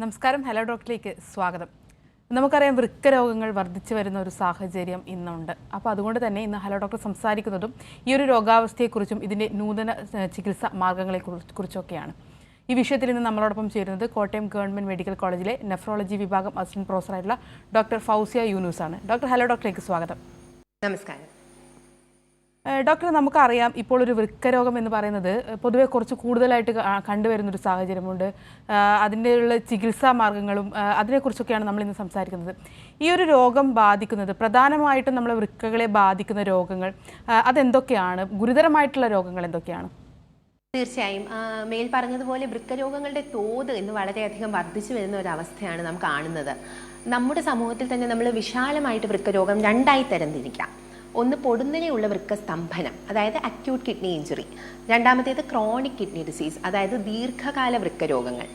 നമസ്കാരം. ഹലോ ഡോക്ടറിലേക്ക് സ്വാഗതം. നമുക്കറിയാം വൃക്ക രോഗങ്ങൾ വർദ്ധിച്ചു വരുന്ന ഒരു സാഹചര്യം ഇന്നുണ്ട്. അപ്പോൾ അതുകൊണ്ട് തന്നെ ഇന്ന് ഹലോ ഡോക്ടർ സംസാരിക്കുന്നതും ഈ ഒരു രോഗാവസ്ഥയെക്കുറിച്ചും ഇതിന്റെ നൂതന ചികിത്സ മാർഗങ്ങളെ കുറിച്ചൊക്കെയാണ്. ഈ വിഷയത്തിൽ ഇന്ന് നമ്മളോടൊപ്പം ചേരുന്നത് കോട്ടയം ഗവൺമെന്റ് മെഡിക്കൽ കോളേജിലെ നെഫ്രോളജി വിഭാഗം അസിസ്റ്റന്റ് പ്രൊഫസറായിട്ടുള്ള ഡോക്ടർ ഫൗസിയ യൂനൂസ് ആണ് ഡോക്ടർ ഹലോ ഡോക്ടറിലേക്ക് സ്വാഗതം. നമസ്കാരം. ഡോക്ടർ നമുക്കറിയാം ഇപ്പോൾ ഒരു വൃക്കരോഗം എന്ന് പറയുന്നത് പൊതുവെ കുറച്ച് കൂടുതലായിട്ട് കണ്ടുവരുന്നൊരു സാഹചര്യമുണ്ട്. അതിന്റെയുള്ള ചികിത്സാ മാർഗങ്ങളും അതിനെക്കുറിച്ചൊക്കെയാണ് നമ്മൾ ഇന്ന് സംസാരിക്കുന്നത്. ഈ ഒരു രോഗം ബാധിക്കുന്നത് പ്രധാനമായിട്ടും നമ്മളെ വൃക്കകളെ ബാധിക്കുന്ന രോഗങ്ങൾ അതെന്തൊക്കെയാണ്? ഗുരുതരമായിട്ടുള്ള രോഗങ്ങൾ എന്തൊക്കെയാണ്? തീർച്ചയായും. മേൽ പറഞ്ഞതുപോലെ വൃക്കരോഗങ്ങളുടെ തോത് ഇന്ന് വളരെയധികം വർദ്ധിച്ചു വരുന്ന ഒരു അവസ്ഥയാണ് നാം കാണുന്നത്. നമ്മുടെ സമൂഹത്തിൽ തന്നെ നമ്മൾ വിശാലമായിട്ട് വൃക്കരോഗം രണ്ടായി തരംതിരിക്കാം. ഒന്ന് പൊടുന്നനെയുള്ള വൃക്കസ്തംഭനം അതായത് അക്യൂട്ട് കിഡ്നി ഇഞ്ചുറി രണ്ടാമത്തേത് ക്രോണിക് കിഡ്നി ഡിസീസ് അതായത് ദീർഘകാല വൃക്കരോഗങ്ങൾ.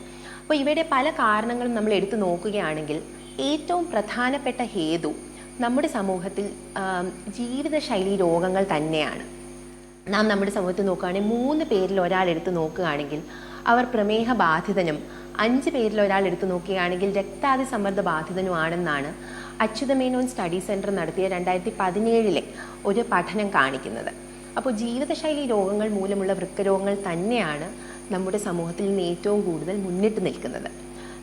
അപ്പോൾ ഇവയുടെ പല കാരണങ്ങളും നമ്മൾ എടുത്തു നോക്കുകയാണെങ്കിൽ ഏറ്റവും പ്രധാനപ്പെട്ട ഹേതു നമ്മുടെ സമൂഹത്തിൽ ജീവിതശൈലി രോഗങ്ങൾ തന്നെയാണ്. നാം നമ്മുടെ സമൂഹത്തിൽ നോക്കുകയാണെങ്കിൽ മൂന്ന് പേരിൽ ഒരാൾ എടുത്ത് നോക്കുകയാണെങ്കിൽ അവർ പ്രമേഹ ബാധിതനും അഞ്ച് പേരിൽ ഒരാൾ എടുത്ത് നോക്കുകയാണെങ്കിൽ രക്താതി സമ്മർദ്ദ ബാധിതനുമാണെന്നാണ് അച്യുതമേനോൻ സ്റ്റഡി സെന്റർ നടത്തിയ രണ്ടായിരത്തി പതിനേഴിലെ ഒരു പഠനം കാണിക്കുന്നത്. അപ്പോൾ ജീവിതശൈലി രോഗങ്ങൾ മൂലമുള്ള വൃക്കരോഗങ്ങൾ തന്നെയാണ് നമ്മുടെ സമൂഹത്തിൽ നിന്ന് ഏറ്റവും കൂടുതൽ മുന്നിട്ട് നിൽക്കുന്നത്.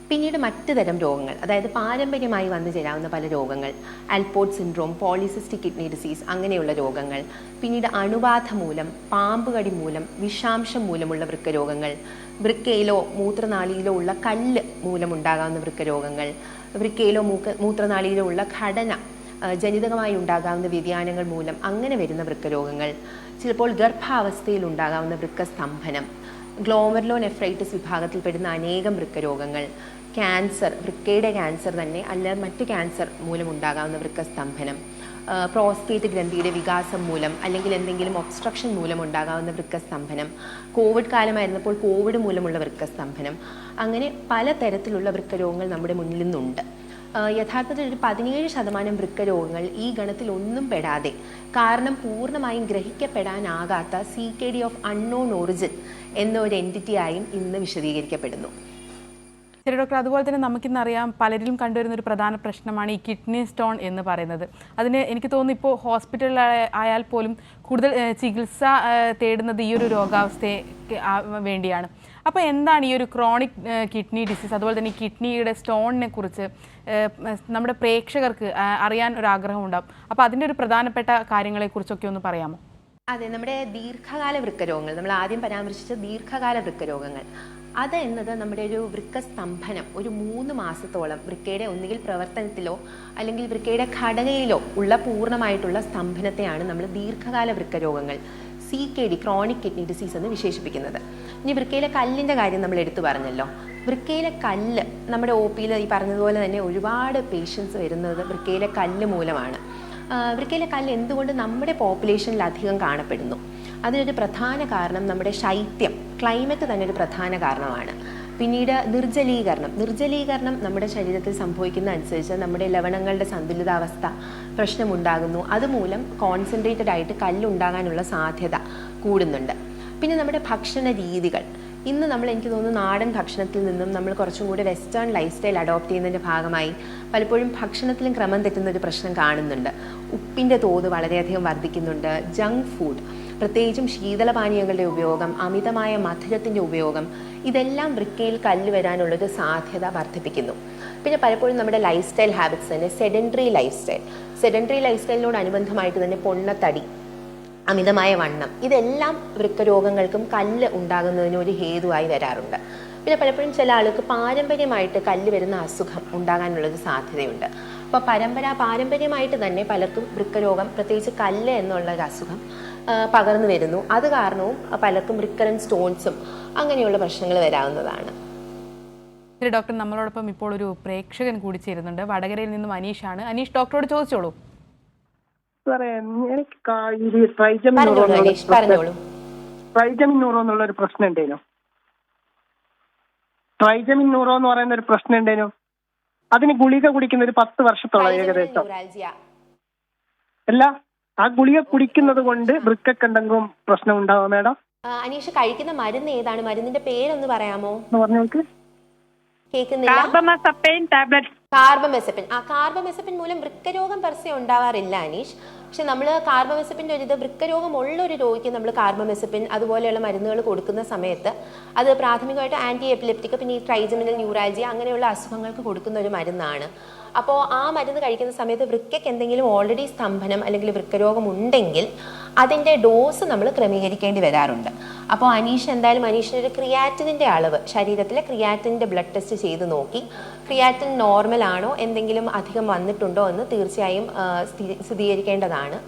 പിന്നീട് മറ്റ് തരം രോഗങ്ങൾ അതായത് പാരമ്പര്യമായി വന്നു ചേരാവുന്ന പല രോഗങ്ങൾ Alport syndrome polycystic kidney disease അങ്ങനെയുള്ള രോഗങ്ങൾ പിന്നീട് അണുബാധ മൂലം പാമ്പുകടി മൂലം വിഷാംശം മൂലമുള്ള വൃക്കരോഗങ്ങൾ വൃക്കയിലോ മൂത്രനാളിയിലോ ഉള്ള കല്ല് മൂലമുണ്ടാകാവുന്ന വൃക്കരോഗങ്ങൾ വൃക്കയിലോ മൂക്ക മൂത്രനാളിയിലോ ഉള്ള ഘടന ജനിതകമായി ഉണ്ടാകാവുന്ന വ്യതിയാനങ്ങൾ മൂലം അങ്ങനെ വരുന്ന വൃക്കരോഗങ്ങൾ ചിലപ്പോൾ ഗർഭാവസ്ഥയിൽ ഉണ്ടാകാവുന്ന വൃക്കസ്തംഭനം ഗ്ലോമർലോ നെഫ്രൈറ്റിസ് വിഭാഗത്തിൽപ്പെടുന്ന അനേകം വൃക്കരോഗങ്ങൾ ക്യാൻസർ വൃക്കയുടെ ക്യാൻസർ തന്നെ അല്ല മറ്റ് ക്യാൻസർ മൂലം ഉണ്ടാകാവുന്ന വൃക്കസ്തംഭനം. പ്രോസ്റ്റേറ്റ് ഗ്രന്ഥിയുടെ വികാസം മൂലം അല്ലെങ്കിൽ എന്തെങ്കിലും ഒബ്സ്ട്രക്ഷൻ മൂലം ഉണ്ടാകാവുന്ന വൃക്കസ്തംഭനം കോവിഡ് കാലമായിരുന്നപ്പോൾ കോവിഡ് മൂലമുള്ള വൃക്കസ്തംഭനം അങ്ങനെ പലതരത്തിലുള്ള വൃക്കരോഗങ്ങൾ നമ്മുടെ മുന്നിൽ നിന്നുണ്ട്. യഥാർത്ഥത്തിൽ ഒരു പതിനേഴ് ശതമാനം വൃക്കരോഗങ്ങൾ ഈ ഗണത്തിൽ ഒന്നും പെടാതെ കാരണം പൂർണമായും ഗ്രഹിക്കപ്പെടാനാകാത്ത C K D of unknown origin എന്ന ഒരു എന്റിറ്റിയായും ഇന്ന് വിശദീകരിക്കപ്പെടുന്നു. ശരി ഡോക്ടർ. അതുപോലെ തന്നെ നമുക്കിന്നറിയാം പലരിലും കണ്ടുവരുന്ന ഒരു പ്രധാന പ്രശ്നമാണ് ഈ കിഡ്നി സ്റ്റോൺ എന്ന് പറയുന്നത്. അതിന് എനിക്ക് തോന്നുന്നു ഇപ്പോൾ ഹോസ്പിറ്റലിൽ ആയാൽ പോലും കൂടുതൽ ചികിത്സ തേടുന്നത് ഈ ഒരു രോഗാവസ്ഥയെ വേണ്ടിയാണ്. അപ്പോൾ എന്താണ് ഈ ഒരു ക്രോണിക് കിഡ്നി ഡിസീസ് അതുപോലെ തന്നെ കിഡ്നിയുടെ സ്റ്റോണിനെ കുറിച്ച് നമ്മുടെ പ്രേക്ഷകർക്ക് അറിയാൻ ഒരു ആഗ്രഹം ഉണ്ടാവും അപ്പോൾ അതിന്റെ ഒരു പ്രധാനപ്പെട്ട കാര്യങ്ങളെക്കുറിച്ചൊക്കെ ഒന്ന് പറയാമോ? അതെ നമ്മുടെ ദീർഘകാല വൃക്കരോഗങ്ങൾ നമ്മൾ ആദ്യം പരാമർശിച്ച ദീർഘകാല വൃക്കരോഗങ്ങൾ. അത് എന്നത് നമ്മുടെ ഒരു വൃക്ക സ്തംഭനം ഒരു മൂന്ന് മാസത്തോളം വൃക്കയുടെ ഒന്നുകിൽ പ്രവർത്തനത്തിലോ അല്ലെങ്കിൽ വൃക്കയുടെ ഘടനയിലോ ഉള്ള പൂർണമായിട്ടുള്ള സ്തംഭനത്തെയാണ് നമ്മൾ ദീർഘകാല വൃക്ക രോഗങ്ങൾ C K D chronic kidney disease എന്ന് വിശേഷിപ്പിക്കുന്നത്. ഇനി വൃക്കയിലെ കല്ലിന്റെ കാര്യം നമ്മൾ എടുത്തു പറഞ്ഞല്ലോ. വൃക്കയിലെ കല്ല് നമ്മുടെ ഒ പിയിൽ ഈ പറഞ്ഞതുപോലെ തന്നെ ഒരുപാട് പേഷ്യൻസ് വരുന്നത് വൃക്കയിലെ കല്ല് മൂലമാണ്. വൃക്കയിലെ കല്ല് എന്തുകൊണ്ട് നമ്മുടെ പോപ്പുലേഷനിൽ അധികം കാണപ്പെടുന്നു? അതിനൊരു പ്രധാന കാരണം നമ്മുടെ ശൈത്യം. ക്ലൈമറ്റ് തന്നെ ഒരു പ്രധാന കാരണമാണ്. പിന്നീട് നിർജലീകരണം. നിർജലീകരണം നമ്മുടെ ശരീരത്തിൽ സംഭവിക്കുന്ന അനുസരിച്ച് നമ്മുടെ ലവണങ്ങളുടെ സന്തുലിതാവസ്ഥ പ്രശ്നമുണ്ടാകുന്നു. അതുമൂലം കോൺസെൻട്രേറ്റഡ് ആയിട്ട് കല്ലുണ്ടാകാനുള്ള സാധ്യത കൂടുന്നുണ്ട്. പിന്നെ നമ്മുടെ ഭക്ഷണ രീതികൾ. ഇന്ന് നമ്മൾ എനിക്ക് തോന്നുന്നു നാടൻ ഭക്ഷണത്തിൽ നിന്നും നമ്മൾ കുറച്ചും കൂടി വെസ്റ്റേൺ ലൈഫ് സ്റ്റൈൽ അഡോപ്റ്റ് ചെയ്യുന്നതിന്റെ ഭാഗമായി പലപ്പോഴും ഭക്ഷണത്തിലും ക്രമം തെറ്റുന്ന ഒരു പ്രശ്നം കാണുന്നുണ്ട്. ഉപ്പിന്റെ തോത് വളരെയധികം വർദ്ധിക്കുന്നുണ്ട്. ജങ്ക് ഫുഡ് പ്രത്യേകിച്ചും ശീതളപാനീയങ്ങളുടെ ഉപയോഗം അമിതമായ മധുരത്തിന്റെ ഉപയോഗം ഇതെല്ലാം വൃക്കയിൽ കല്ല് വരാനുള്ളൊരു സാധ്യത വർദ്ധിപ്പിക്കുന്നു. പിന്നെ പലപ്പോഴും നമ്മുടെ ലൈഫ് സ്റ്റൈൽ ഹാബിറ്റ്സ് തന്നെ sedentary life style sedentary life സ്റ്റൈലിനോടനുബന്ധമായിട്ട് തന്നെ പൊണ്ണത്തടി അമിതമായ വണ്ണം ഇതെല്ലാം വൃക്കരോഗങ്ങൾക്കും കല്ല് ഉണ്ടാകുന്നതിന് ഒരു ഹേതുവായി വരാറുണ്ട്. പിന്നെ പലപ്പോഴും ചില ആൾക്ക് പാരമ്പര്യമായിട്ട് കല്ല് വരുന്ന അസുഖം ഉണ്ടാകാനുള്ളൊരു സാധ്യതയുണ്ട്. അപ്പോൾ പരമ്പര പാരമ്പര്യമായിട്ട് തന്നെ പലർക്കും വൃക്കരോഗം പ്രത്യേകിച്ച് കല്ല് എന്നുള്ള ഒരു അസുഖം പകർന്നു വരുന്നു. അത് കാരണവും പലർക്കും റിക്കറൻ സ്റ്റോൺസും അങ്ങനെയുള്ള പ്രശ്നങ്ങൾ വരാവുന്നതാണ്. ശരി ഡോക്ടർ നമ്മളോടൊപ്പം ഇപ്പോൾ ഒരു പ്രേക്ഷകൻ കൂടി ചേരുന്നുണ്ട്. വടകരയിൽ നിന്നും അനീഷാണ്. അനീഷ് ഡോക്ടറോട് ചോദിച്ചോളൂ. സാറേ എനിക്ക് ട്രൈജമിൻ നൂറോ എന്നുള്ള അനീഷ് പറഞ്ഞോളൂ. ട്രൈജമിൻ ന്യൂറോ എന്നുള്ള ഒരു പ്രശ്നം ഉണ്ടേനു. ട്രൈജമിൻ എന്ന് പറയുന്ന ഒരു പ്രശ്നം ഉണ്ടേനു. അതിന് ഗുളിക കുടിക്കുന്ന ഒരു പത്ത് വർഷത്തോളം ഏകദേശം. അല്ല ആ ഗുളിക കുടിക്കുന്നത് കൊണ്ട് വൃക്കൊക്കെ എന്തെങ്കിലും പ്രശ്നം ഉണ്ടാവോ മേഡം? അനീഷ് കഴിക്കുന്ന മരുന്ന് ഏതാണ്? മരുന്നിന്റെ പേരൊന്ന് പറയാമോ? എന്ന് പറഞ്ഞു നോക്ക്. കേൾക്കുന്നില്ല. കാർബമസപ്പൈൻ ടാബ്ലറ്റ്സ് കാർബമെസപ്പിൻ ആ കാർബമെസപ്പിൻ മൂലം വൃക്കരോഗം പെർസെ ഉണ്ടാവാറില്ല അനീഷ്. പക്ഷെ നമ്മൾ കാർബമെസപ്പിന്റെ ഒരു ഇത് വൃക്കരോഗം ഉള്ള ഒരു രോഗിക്ക് നമ്മൾ കാർബമെസപ്പിൻ അതുപോലെയുള്ള മരുന്നുകൾ കൊടുക്കുന്ന സമയത്ത് അത് പ്രാഥമികമായിട്ട് ആന്റി എപ്പിലെപ്റ്റിക് പിന്നെ ഈ ട്രൈജമിനൽ ന്യൂറാലജി അങ്ങനെയുള്ള അസുഖങ്ങൾക്ക് കൊടുക്കുന്ന ഒരു മരുന്നാണ്. അപ്പോൾ ആ മരുന്ന് കഴിക്കുന്ന സമയത്ത് വൃക്കയ്ക്ക് എന്തെങ്കിലും ഓൾറെഡി സ്തംഭനം അല്ലെങ്കിൽ വൃക്കരോഗം ഉണ്ടെങ്കിൽ അതിന്റെ ഡോസ് നമ്മൾ ക്രമീകരിക്കേണ്ടി വരാറുണ്ട്. അപ്പോൾ അനീഷ് എന്തായാലും അനീഷിന്റെ ഒരു ക്രിയാറ്റിനിന്റെ അളവ് ശരീരത്തിലെ ക്രിയാറ്റിന്റെ ബ്ലഡ് ടെസ്റ്റ് ചെയ്ത് നോക്കി. ക്രിയാറ്റിൻ നോർമൽ ആണോ? എന്തെങ്കിലും അധികം വന്നിട്ടുണ്ടോ എന്ന് തീർച്ചയായും സ്ഥിരീകരിക്കേണ്ടതാണ്.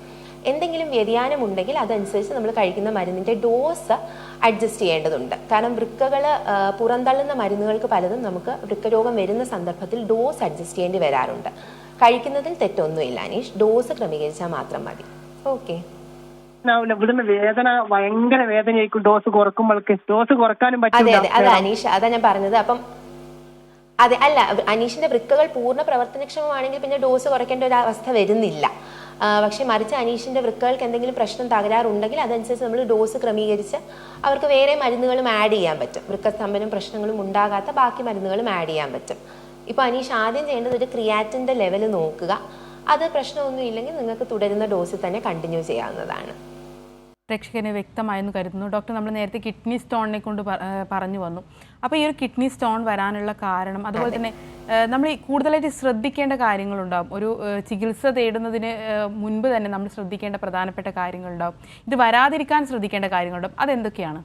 എന്തെങ്കിലും വ്യതിയാനം ഉണ്ടെങ്കിൽ അതനുസരിച്ച് നമ്മൾ കഴിക്കുന്ന മരുന്നിന്റെ ഡോസ് അഡ്ജസ്റ്റ് ചെയ്യേണ്ടതുണ്ട്. കാരണം വൃക്കകൾ പുറന്തള്ളുന്ന മരുന്നുകൾക്ക് പലതും നമുക്ക് വൃക്കരോഗം വരുന്ന സന്ദർഭത്തിൽ ഡോസ് അഡ്ജസ്റ്റ് ചെയ്യേണ്ടി വരാറുണ്ട്. കഴിക്കുന്നതിൽ തെറ്റൊന്നുമില്ല അനീഷ്. ഡോസ് ക്രമീകരിച്ചാൽ മാത്രം മതി. ഓക്കെ. ആവില്ല ഇവിടുന്ന് വേദന ഭയങ്കര വേദനയായിരിക്കും ഡോസ് കുറക്കുമ്പോഴേക്ക്. ഡോസ് കുറക്കാനും അതെ പറ്റില്ല അതെ അതെ അനീഷ് അതാ ഞാൻ പറഞ്ഞത്. അപ്പം അതെ അല്ല അനീഷിന്റെ വൃക്കകൾ പൂർണ പ്രവർത്തനക്ഷമമാണെങ്കിൽ പിന്നെ ഡോസ് കുറയ്ക്കേണ്ട ഒരു അവസ്ഥ വരുന്നില്ല. പക്ഷേ മരിച്ച അനീഷിന്റെ വൃക്കകൾക്ക് എന്തെങ്കിലും പ്രശ്നം തകരാറുണ്ടെങ്കിൽ അതനുസരിച്ച് നമ്മൾ ഡോസ് ക്രമീകരിച്ച് അവർക്ക് വേറെ മരുന്നുകളും ആഡ് ചെയ്യാൻ പറ്റും. വൃക്കസ്തംഭനം പ്രശ്നങ്ങളും ഉണ്ടാകാത്ത ബാക്കി മരുന്നുകളും ആഡ് ചെയ്യാൻ പറ്റും. ഇപ്പോൾ അനീഷ് ആദ്യം ചെയ്യേണ്ടത് ഒരു ക്രിയാറ്റിന്റെ ലെവൽ നോക്കുക. അത് പ്രശ്നമൊന്നും ഇല്ലെങ്കിൽ നിങ്ങൾക്ക് തുടരുന്ന ഡോസിൽ തന്നെ കണ്ടിന്യൂ ചെയ്യാവുന്നതാണ്. പ്രേക്ഷകന് വ്യക്തമായെന്ന് കരുതുന്നു. ഡോക്ടർ നമ്മൾ നേരത്തെ കിഡ്നി സ്റ്റോണിനെ കൊണ്ട് പറഞ്ഞു വന്നു. അപ്പോൾ ഈ ഒരു കിഡ്നി സ്റ്റോൺ വരാനുള്ള കാരണം അതുപോലെ തന്നെ നമ്മൾ കൂടുതലായിട്ട് ശ്രദ്ധിക്കേണ്ട കാര്യങ്ങളുണ്ടാവും. ഒരു ചികിത്സ തേടുന്നതിന് മുൻപ് തന്നെ നമ്മൾ ശ്രദ്ധിക്കേണ്ട പ്രധാനപ്പെട്ട കാര്യങ്ങളുണ്ടാവും. ഇത് വരാതിരിക്കാൻ ശ്രദ്ധിക്കേണ്ട കാര്യങ്ങളുണ്ടാവും. അതെന്തൊക്കെയാണ്?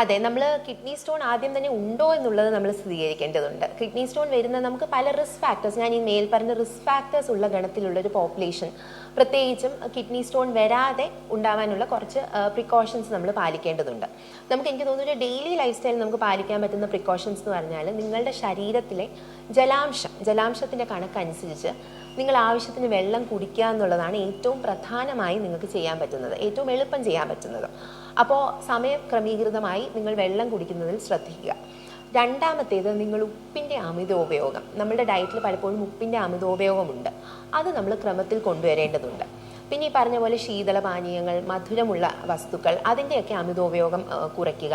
അതെ നമ്മൾ കിഡ്നി സ്റ്റോൺ ആദ്യം തന്നെ ഉണ്ടോ എന്നുള്ളത് നമ്മൾ സ്ഥിരീകരിക്കേണ്ടതുണ്ട്. കിഡ്നി സ്റ്റോൺ വരുന്ന നമുക്ക് പല റിസ്ക് ഫാക്ടേഴ്സ് ഞാൻ ഈ മേൽ പറഞ്ഞ റിസ്ക് ഫാക്ടേഴ്സ് ഉള്ള ഗണത്തിലുള്ള ഒരു പോപ്പുലേഷൻ പ്രത്യേകിച്ചും കിഡ്നി സ്റ്റോൺ വരാതെ ഉണ്ടാവാനുള്ള കുറച്ച് പ്രിക്കോഷൻസ് നമ്മൾ പാലിക്കേണ്ടതുണ്ട്. നമുക്ക് എനിക്ക് തോന്നുന്നു ഒരു ഡെയിലി ലൈഫ് സ്റ്റൈൽ നമുക്ക് പാലിക്കാൻ പറ്റുന്ന പ്രിക്കോഷൻസ് എന്ന് പറഞ്ഞാൽ നിങ്ങളുടെ ശരീരത്തിലെ ജലാംശം ജലാംശത്തിന്റെ കണക്കനുസരിച്ച് നിങ്ങൾ ആവശ്യത്തിന് വെള്ളം കുടിക്കുക എന്നുള്ളതാണ് ഏറ്റവും പ്രധാനമായി നിങ്ങൾക്ക് ചെയ്യാൻ പറ്റുന്നത് ഏറ്റവും എളുപ്പം ചെയ്യാൻ പറ്റുന്നത്. അപ്പോൾ സമയക്രമീകൃതമായി നിങ്ങൾ വെള്ളം കുടിക്കുന്നതിൽ ശ്രദ്ധിക്കുക. രണ്ടാമത്തേത് നിങ്ങൾ ഉപ്പിന്റെ അമിതോപയോഗം. നമ്മുടെ ഡയറ്റിൽ പലപ്പോഴും ഉപ്പിന്റെ അമിതോപയോഗമുണ്ട്. അത് നമ്മൾ ക്രമത്തിൽ കൊണ്ടുവരേണ്ടതുണ്ട്. പിന്നെ ഈ പറഞ്ഞ പോലെ ശീതളപാനീയങ്ങൾ മധുരമുള്ള വസ്തുക്കൾ അതിന്റെയൊക്കെ അമിത ഉപയോഗം കുറയ്ക്കുക.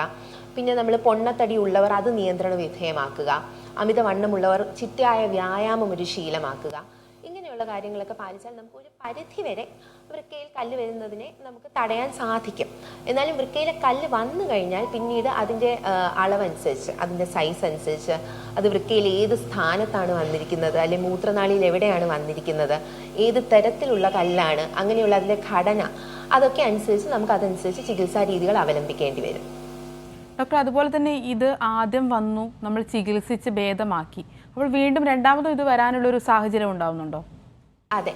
പിന്നെ നമ്മൾ പൊണ്ണത്തടി ഉള്ളവർ അത് നിയന്ത്രണ വിധേയമാക്കുക അമിത അമിതവണ്ണമുള്ളവർ ചിട്ടയായ വ്യായാമം ഒരു ശീലമാക്കുക. ഇങ്ങനെയുള്ള കാര്യങ്ങളൊക്കെ പാലിച്ചാൽ നമുക്ക് ഒരു പരിധി വരെ വൃക്കയിൽ കല്ല് വരുന്നതിനെ നമുക്ക് തടയാൻ സാധിക്കും. എന്നാലും വൃക്കയിലെ കല്ല് വന്നു കഴിഞ്ഞാൽ പിന്നീട് അതിന്റെ അളവനുസരിച്ച് അതിന്റെ സൈസ് അനുസരിച്ച് അത് വൃക്കയിൽ ഏത് സ്ഥാനത്താണ് വന്നിരിക്കുന്നത് അല്ലെങ്കിൽ മൂത്രനാളിയിൽ എവിടെയാണ് വന്നിരിക്കുന്നത് ഏത് തരത്തിലുള്ള കല്ലാണ് അങ്ങനെയുള്ള അതിന്റെ ഘടന അതൊക്കെ അനുസരിച്ച് നമുക്ക് അതനുസരിച്ച് ചികിത്സാ രീതികൾ അവലംബിക്കേണ്ടി വരും. ഡോക്ടർ അതുപോലെ തന്നെ ഇത് ആദ്യം വന്നു നമ്മൾ ചികിത്സിച്ച് ഭേദമാക്കി. അപ്പോൾ വീണ്ടും രണ്ടാമതും ഇത് വരാനുള്ള ഒരു സാഹചര്യം ഉണ്ടാവുന്നുണ്ടോ? അതെ.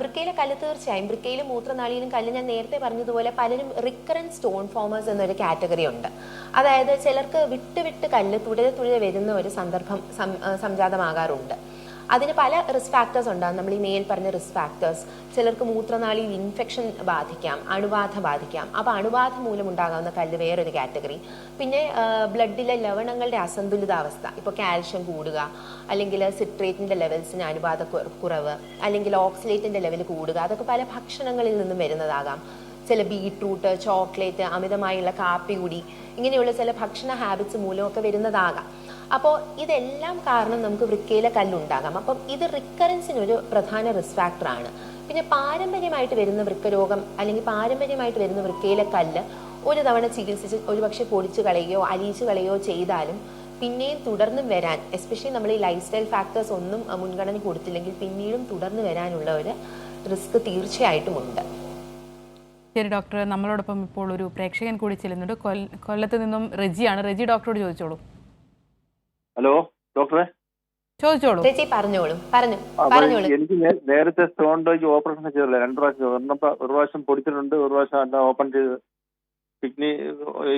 വൃക്കയിലെ കല്ല് തീർച്ചയായും. വൃക്കയിലും മൂത്രനാളിയിലും കല്ല് ഞാൻ നേരത്തെ പറഞ്ഞതുപോലെ പലരും റിക്കറന്റ് സ്റ്റോൺ ഫോമേഴ്സ് എന്നൊരു കാറ്റഗറി ഉണ്ട്. അതായത് ചിലർക്ക് വിട്ട് വിട്ട് കല്ല് തുടരെ തുടരെ വരുന്ന ഒരു സന്ദർഭം സംജാതമാകാറുണ്ട്. അതിന് പല റിസ്ക് ഫാക്ടേഴ്സ് ഉണ്ടാകും നമ്മൾ ഈ മേൽ പറഞ്ഞ റിസ്ക് ഫാക്ടേഴ്സ് ചിലർക്ക് മൂത്രനാളിയിൽ ഇൻഫെക്ഷൻ ബാധിക്കാം അണുബാധ ബാധിക്കാം. അപ്പോൾ അണുബാധ മൂലം ഉണ്ടാകാവുന്ന കല്ല് വേറൊരു കാറ്റഗറി പിന്നെ ബ്ലഡിലെ ലവണങ്ങളുടെ അസന്തുലിതാവസ്ഥ. ഇപ്പോൾ കാൽഷ്യം കൂടുക അല്ലെങ്കിൽ സിട്രേറ്റിന്റെ ലെവൽസിന് കു- കുറവ് അല്ലെങ്കിൽ ഓക്സിലേറ്റിന്റെ ലെവൽ കൂടുക അതൊക്കെ പല ഭക്ഷണങ്ങളിൽ നിന്നും വരുന്നതാകാം. ചില ബീട്രൂട്ട് ചോക്ലേറ്റ് അമിതമായുള്ള കാപ്പി കൂടി ഇങ്ങനെയുള്ള ചില ഭക്ഷണ ഹാബിറ്റ്സ് മൂലമൊക്കെ വരുന്നതാകാം. അപ്പോൾ ഇതെല്ലാം കാരണം നമുക്ക് വൃക്കയിലെ കല്ലുണ്ടാകാം. അപ്പം ഇത് റിക്കറൻസിനൊരു പ്രധാന റിസ്ക് ഫാക്ടറാണ് പിന്നെ പാരമ്പര്യമായിട്ട് വരുന്ന വൃക്കരോഗം അല്ലെങ്കിൽ പാരമ്പര്യമായിട്ട് വരുന്ന വൃക്കയിലെ കല്ല് ഒരു തവണ ചികിത്സിച്ച് ഒരുപക്ഷെ പൊടിച്ചു കളയുകയോ അലിയിച്ചു കളയുകയോ ചെയ്താലും പിന്നെയും തുടർന്നും വരാൻ എസ്പെഷ്യലി നമ്മൾ ഈ ലൈഫ് സ്റ്റൈൽ ഫാക്ടേഴ്സ് ഒന്നും മുൻഗണന കൊടുത്തില്ലെങ്കിൽ പിന്നീടും തുടർന്ന് വരാനുള്ള ഒരു റിസ്ക് തീർച്ചയായിട്ടും ഉണ്ട്. ശരി ഡോക്ടർ നമ്മളോടൊപ്പം ഇപ്പോൾ ഒരു പ്രേക്ഷകൻ കൂടി ചെല്ലുന്നുണ്ട്. കൊല്ലത്ത് നിന്നും റെജിയാണ്. റെജി ഡോക്ടറോട് ചോദിച്ചോളൂ. ഹലോ ഡോക്ടറെ? ചോദിച്ചോളൂ. ചേച്ചി പറഞ്ഞോളൂ പറഞ്ഞു പറഞ്ഞോളൂ. എനിക്ക് നേരത്തെ സ്റ്റോൺ ഡോയ്ക്ക് ഓപ്പറേഷൻ ചെയ്തല്ലേ രണ്ടു പ്രാവശ്യം. ഒരെണ്ണം ഒരു പ്രാവശ്യം പൊടിച്ചിട്ടുണ്ട് ഒരു പ്രാവശ്യം അല്ല ഓപ്പൺ ചെയ്ത് കിഡ്നി